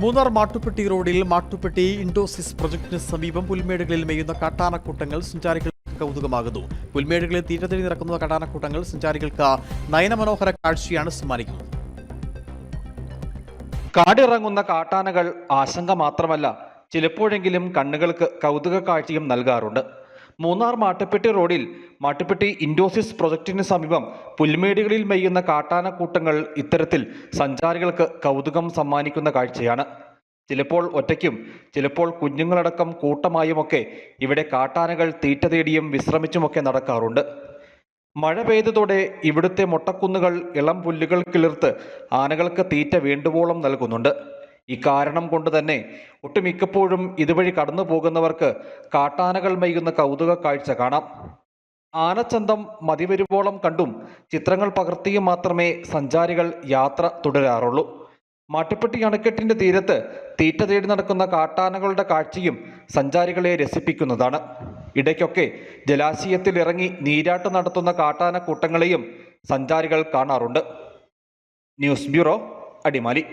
മൂന്നാർ മാട്ടുപ്പെട്ടി റോഡിൽ മാട്ടുപ്പെട്ടി ഇൻഡോസിസ് പ്രൊജക്ടിന് സമീപം പുൽമേടുകളിൽ മേയുന്ന കാട്ടാനക്കൂട്ടങ്ങൾ സഞ്ചാരികൾക്ക് കൗതുകമാകുന്നു. പുൽമേടുകളിൽ തീറ്റ നിറക്കുന്ന കാട്ടാനക്കൂട്ടങ്ങൾ സഞ്ചാരികൾക്ക് നയനമനോഹര കാഴ്ചയാണ് സമ്മാനിക്കുന്നത്. കാടിറങ്ങുന്ന കാട്ടാനകൾ ആശങ്ക മാത്രമല്ല ചിലപ്പോഴെങ്കിലും കണ്ണുകൾക്ക് കൗതുക കാഴ്ചയും നൽകാറുണ്ട്. മൂന്നാർ മാട്ടുപ്പെട്ടി റോഡിൽ മാട്ടുപ്പെട്ടി ഇൻഡോസിസ് പ്രൊജക്ടിന് സമീപം പുൽമേടുകളിൽ മെയ്യുന്ന കാട്ടാനക്കൂട്ടങ്ങൾ ഇത്തരത്തിൽ സഞ്ചാരികൾക്ക് കൗതുകം സമ്മാനിക്കുന്ന കാഴ്ചയാണ്. ചിലപ്പോൾ ഒറ്റയ്ക്കും ചിലപ്പോൾ കുഞ്ഞുങ്ങളടക്കം കൂട്ടമായുമൊക്കെ ഇവിടെ കാട്ടാനകൾ തീറ്റ തേടിയും വിശ്രമിച്ചുമൊക്കെ നടക്കാറുണ്ട്. മഴ പെയ്തതോടെ ഇവിടുത്തെ മൊട്ടക്കുന്നുകൾ ഇളം പുല്ലുകൾ കിളിർത്ത് ആനകൾക്ക് തീറ്റ വേണ്ടുവോളം നൽകുന്നുണ്ട്. ഇക്കാരണം കൊണ്ട് തന്നെ ഒട്ടുമിക്കപ്പോഴും ഇതുവഴി കടന്നു പോകുന്നവർക്ക് കാട്ടാനകൾ മെയ്യുന്ന കൗതുക കാഴ്ച കാണാം. ആനച്ചന്തം മതിവരുവോളം കണ്ടും ചിത്രങ്ങൾ പകർത്തിയും മാത്രമേ സഞ്ചാരികൾ യാത്ര തുടരാറുള്ളൂ. മാട്ടുപ്പെട്ടി അണക്കെട്ടിന്റെ തീരത്ത് തീറ്റ തേടി നടക്കുന്ന കാട്ടാനകളുടെ കാഴ്ചയും സഞ്ചാരികളെ രസിപ്പിക്കുന്നതാണ്. ഇടയ്ക്കൊക്കെ ജലാശയത്തിൽ ഇറങ്ങി നീരാട്ട് നടത്തുന്ന കാട്ടാന കൂട്ടങ്ങളെയും സഞ്ചാരികൾ കാണാറുണ്ട്. News bureau Adimali.